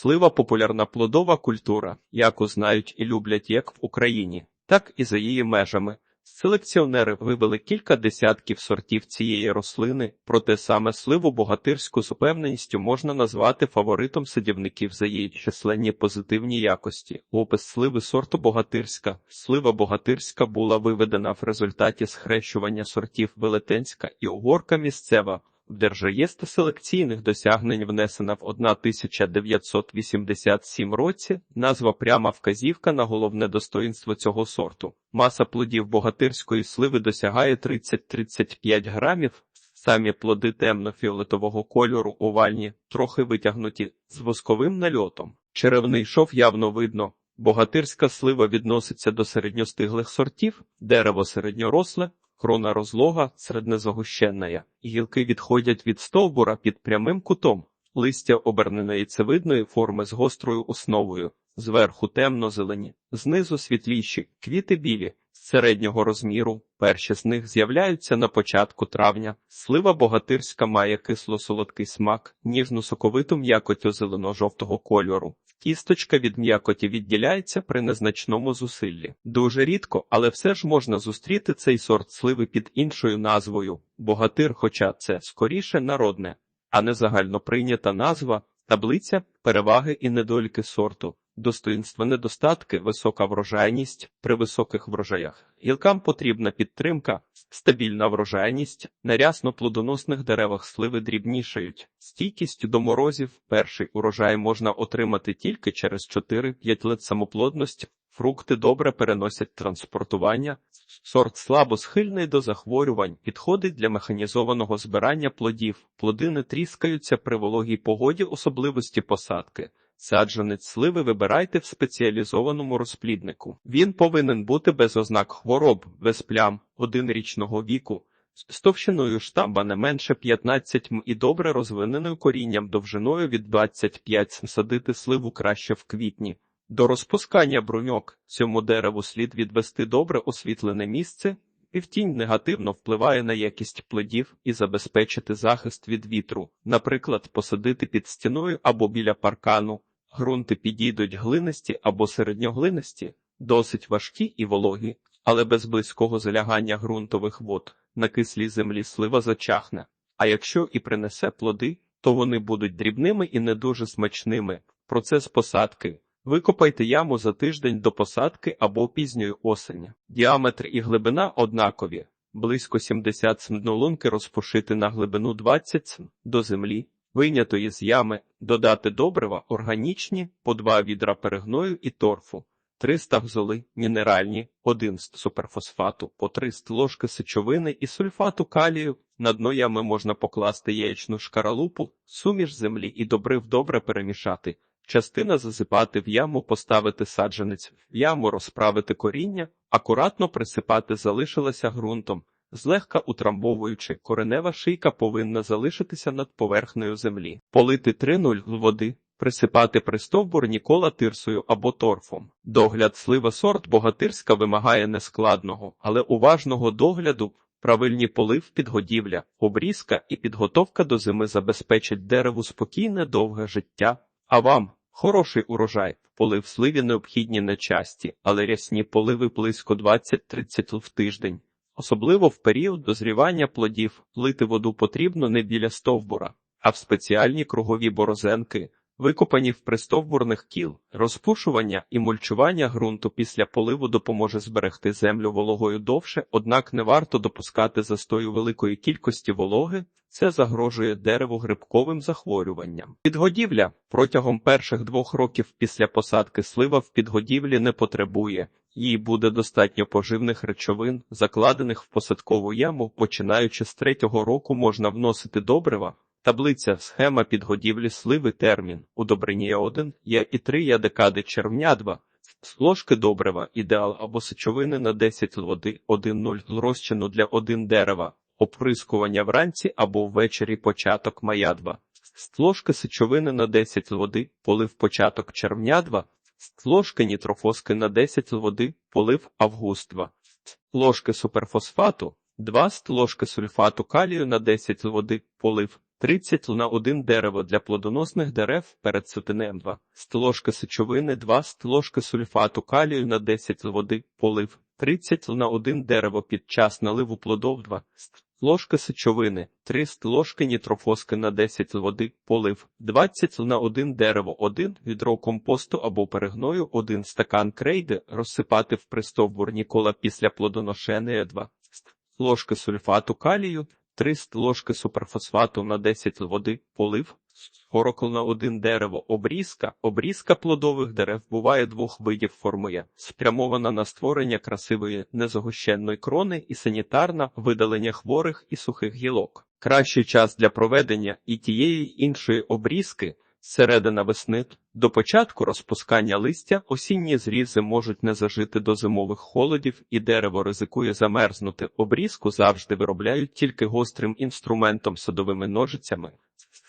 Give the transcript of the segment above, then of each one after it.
Слива популярна плодова культура, яку знають і люблять як в Україні, так і за її межами. Селекціонери вивели кілька десятків сортів цієї рослини, проте саме сливу богатирську з упевненістю можна назвати фаворитом садівників за її численні позитивні якості. Опис сливи сорту богатирська. Слива богатирська була виведена в результаті схрещування сортів велетенська і угорка місцева. Держреєстр селекційних досягнень внесена в 1987 році. Назва пряма вказівка на головне достоїнство цього сорту. Маса плодів богатирської сливи досягає 30-35 грамів. Самі плоди темно-фіолетового кольору овальні, трохи витягнуті з восковим нальотом. Черевний шов явно видно. Богатирська слива відноситься до середньостиглих сортів, дерево середньоросле, крона розлога, середнезагущенная. Гілки відходять від стовбура під прямим кутом, листя обернене яйцевидної форми з гострою основою, зверху темно-зелені, знизу світліші, квіти білі, середнього розміру. Перші з них з'являються на початку травня. Слива богатирська має кисло-солодкий смак, ніжну соковиту м'якотю зелено-жовтого кольору. Кісточка від м'якоті відділяється при незначному зусиллі. Дуже рідко, але все ж можна зустріти цей сорт сливи під іншою назвою богатир, хоча це скоріше народне, а не загально прийнята назва, таблиця, переваги і недоліки сорту. Достоїнства недостатки, висока врожайність при високих врожаях. Гілкам потрібна підтримка, стабільна врожайність, на рясно плодоносних деревах сливи дрібнішають. Стійкість до морозів, перший урожай можна отримати тільки через 4-5 лет самоплодності. Фрукти добре переносять транспортування. Сорт слабо схильний до захворювань, підходить для механізованого збирання плодів. Плоди не тріскаються при вологій погоді особливості посадки. Саджанець сливи вибирайте в спеціалізованому розпліднику. Він повинен бути без ознак хвороб, без плям, однорічного віку, з товщиною штамба не менше 15 м і добре розвиненою корінням довжиною від 25 м. Садити сливу краще в квітні. До розпускання бруньок цьому дереву слід відвести добре освітлене місце, Півтінь негативно впливає на якість плодів і забезпечити захист від вітру, наприклад, посадити під стіною або біля паркану. Грунти підійдуть глинисті або середньоглинисті, досить важкі і вологі, але без близького залягання ґрунтових вод на кислій землі слива зачахне. А якщо і принесе плоди, то вони будуть дрібними і не дуже смачними. Процес посадки Викопайте яму за тиждень до посадки або пізньої осені. Діаметр і глибина однакові. Близько 70 см днолунки розпушити на глибину 20 см до землі, вийнятої з ями, додати добрива органічні, по 2 відра перегною і торфу, 300 гзоли, мінеральні, 1 ст суперфосфату, по 3 ст ложки сечовини і сульфату калію. На дно ями можна покласти яєчну шкаралупу, суміш землі і добрив добре перемішати. Частина засипати в яму, поставити саджанець, в яму розправити коріння, акуратно присипати залишилося ґрунтом, злегка утрамбовуючи, коренева шийка повинна залишитися над поверхнею землі, полити 3-0 води, присипати пристовбур нікола тирсою або торфом. Догляд слива сорт богатирська вимагає нескладного, але уважного догляду. Правильні полив, підгодівля, обрізка і підготовка до зими забезпечать дереву спокійне довге життя, а вам Хороший урожай, полив сливі необхідні не часті, але рясні поливи близько 20-30 в тиждень. Особливо в період дозрівання плодів лити воду потрібно не біля стовбура, а в спеціальні кругові борозенки, викопані в пристовбурних кіл. Розпушування і мульчування ґрунту після поливу допоможе зберегти землю вологою довше, однак не варто допускати застою великої кількості вологи, це загрожує дереву грибковим захворюванням. Підгодівля протягом перших двох років після посадки слива в підгодівлі не потребує. Їй буде достатньо поживних речовин, закладених в посадкову яму. Починаючи з третього року можна вносити добрива. Таблиця схема підгодівлі сливи термін удобрення 1 є і 3 є декади червня 2. Ложки добрива, ідеал або сечовини на 10 води 1-0 розчину для 1 дерева, оприскування вранці або ввечері початок маядва, ложки сечовини на 10 води, полив початок червня-2, ложки нітрофоски на 10 води, полив августва, ложки суперфосфату, 2 ложки сульфату калію на 10 води, полив 30 на 1 дерево для плодоносних дерев перед сутенем 2, стложки сечовини 2, стложки сульфату калію на 10 води, полив, 30 на 1 дерево під час наливу плодов 2, ложки сечовини, 3 ложки нітрофоски на 10 води, полив, 20 на 1 дерево, 1 відро компосту або перегною, 1 стакан крейди, розсипати в пристовбур Нікола після плодоношення 2 ложки сульфату калію, 3 ложки суперфосфату на 10 води, полив, 40 на 1 дерево, обрізка. Обрізка плодових дерев буває двох видів формує, спрямована на створення красивої незагущенної крони і санітарна видалення хворих і сухих гілок. Кращий час для проведення і тієї іншої обрізки середина весни до початку розпускання листя осінні зрізи можуть не зажити до зимових холодів, і дерево ризикує замерзнути. Обрізку завжди виробляють тільки гострим інструментом садовими ножицями,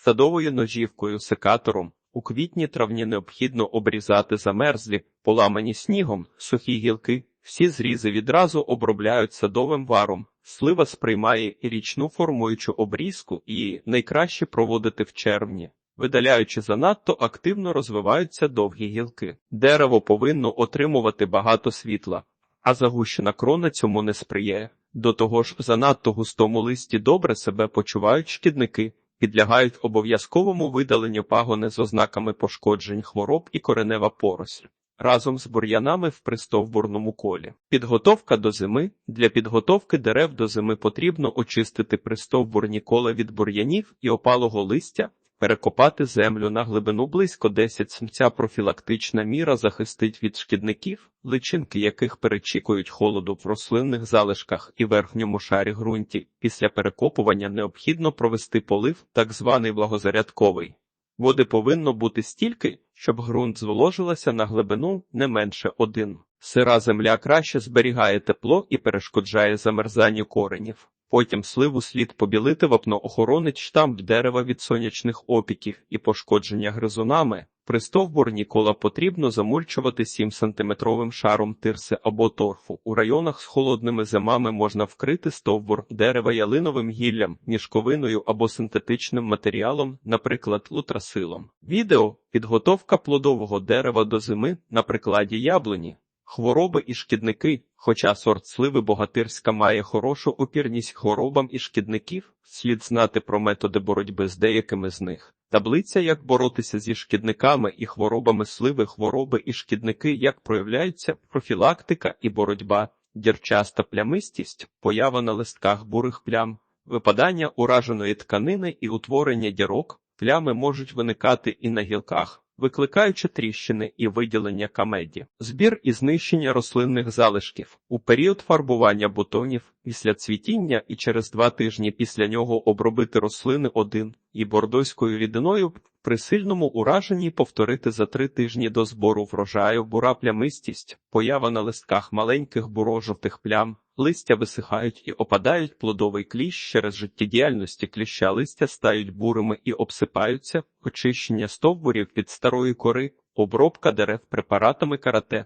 садовою ножівкою, секатором. У квітні травні необхідно обрізати замерзлі, поламані снігом, сухі гілки. Всі зрізи відразу обробляють садовим варом. Слива сприймає і річну формуючу обрізку, і найкраще проводити в червні. Видаляючи занадто активно розвиваються довгі гілки. Дерево повинно отримувати багато світла, а загущена крона цьому не сприяє. До того ж, занадто густому листі добре себе почувають шкідники, підлягають обов'язковому видаленню пагони з ознаками пошкоджень хвороб і коренева поросль. Разом з бур'янами в пристовбурному колі. Підготовка до зими. Для підготовки дерев до зими потрібно очистити пристовбурні кола від бур'янів і опалого листя, перекопати землю на глибину близько 10 см. Ця профілактична міра захистить від шкідників, личинки яких перечікують холоду в рослинних залишках і верхньому шарі ґрунті. Після перекопування необхідно провести полив, так званий благозарядковий. Води повинно бути стільки, щоб ґрунт зволожилася на глибину не менше один. Сира земля краще зберігає тепло і перешкоджає замерзанню коренів. Потім сливу слід побілити вапно охоронить штамп дерева від сонячних опіків і пошкодження гризунами. Пристовбурні кола потрібно замульчувати 7-сантиметровим шаром тирси або торфу. У районах з холодними зимами можна вкрити стовбур дерева ялиновим гіллям, мішковиною або синтетичним матеріалом, наприклад, лутрасилом. Відео підготовка плодового дерева до зими на прикладі яблуні. Хвороби і шкідники, хоча сорт сливи богатирська має хорошу опірність хворобам і шкідників, слід знати про методи боротьби з деякими з них. Таблиця, як боротися зі шкідниками і хворобами сливи, хвороби і шкідники, як проявляються, профілактика і боротьба, дірчаста плямистість, поява на листках бурих плям, випадання ураженої тканини і утворення дірок, плями можуть виникати і на гілках викликаючи тріщини і виділення камеді, збір і знищення рослинних залишків. У період фарбування бутонів після цвітіння і через два тижні після нього обробити рослини один і бордоською рідиною. При сильному ураженні повторити за три тижні до збору врожаю бура плямистість, поява на листках маленьких буро-жовтих плям, листя висихають і опадають плодовий кліщ через життєдіяльності кліща листя стають бурими і обсипаються, очищення стовбурів від старої кори, обробка дерев препаратами карате.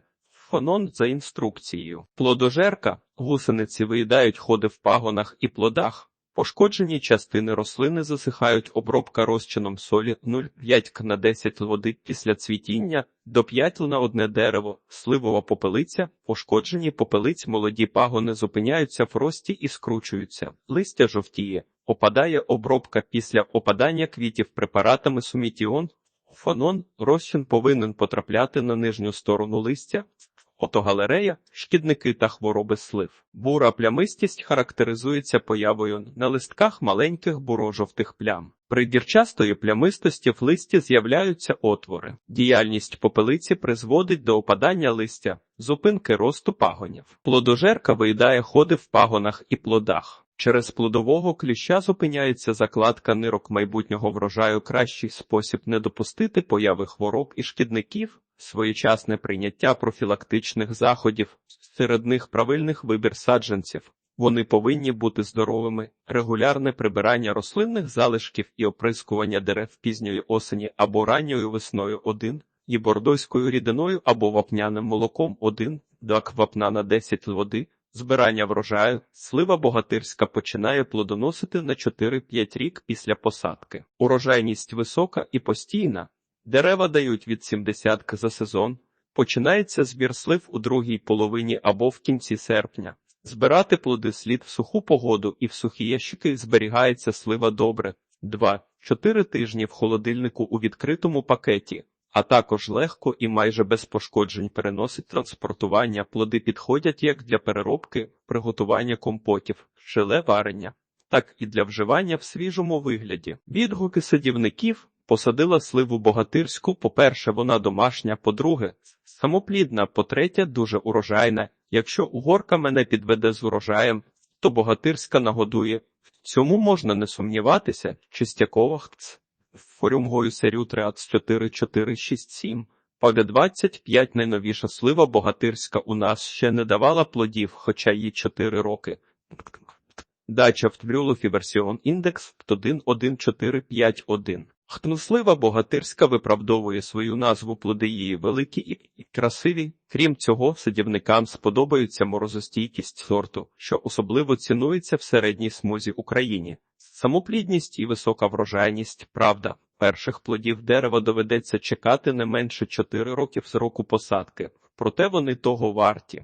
Фонон за інструкцією. Плодожерка, гусениці виїдають ходи в пагонах і плодах. Пошкоджені частини рослини засихають обробка розчином солі 0,5 к на 10 води після цвітіння, до 5 на одне дерево, сливова попелиця, пошкоджені попелиць молоді пагони зупиняються в рості і скручуються, листя жовтіє, опадає обробка після опадання квітів препаратами сумітіон, фонон, розчин повинен потрапляти на нижню сторону листя, Фотогалерея, шкідники та хвороби слив. Бура плямистість характеризується появою на листках маленьких буро-жовтих плям. При дірчастої плямистості в листі з'являються отвори. Діяльність попелиці призводить до опадання листя, зупинки росту пагонів. Плодожерка виїдає ходи в пагонах і плодах. Через плодового кліща зупиняється закладка нирок майбутнього врожаю. Кращий спосіб не допустити появи хвороб і шкідників, своєчасне прийняття профілактичних заходів, серед них правильних вибір саджанців. Вони повинні бути здоровими, регулярне прибирання рослинних залишків і оприскування дерев пізньої осені або ранньою весною 1, і бордойською рідиною або вапняним молоком 1, до вапна на 10 води, Збирання врожаю. Слива богатирська починає плодоносити на 4-5 рік після посадки. Урожайність висока і постійна. Дерева дають від 70 за сезон. Починається збір слив у другій половині або в кінці серпня. Збирати плоди слід в суху погоду і в сухі ящики зберігається слива добре. 2-4 тижні в холодильнику у відкритому пакеті, а також легко і майже без пошкоджень переносить транспортування. Плоди підходять як для переробки, приготування компотів, желе варення, так і для вживання в свіжому вигляді. Відгуки садівників посадила сливу богатирську. По-перше, вона домашня, по-друге, самоплідна, по-третє, дуже урожайна. Якщо угорка мене підведе з урожаєм, то богатирська нагодує. Цьому можна не сумніватися. Чистякова хц. Форюмгою серію 3447. Павля 25 найновіша слива богатирська у нас ще не давала плодів, хоча їй 4 роки. Дача в Тврюлофі версіон індекс 11451. Хтнослива богатирська виправдовує свою назву плоди її великі і красиві. Крім цього, садівникам сподобається морозостійкість сорту, що особливо цінується в середній смузі Україні. Самоплідність і висока врожайність, правда, перших плодів дерева доведеться чекати не менше 4 років з року посадки, проте вони того варті.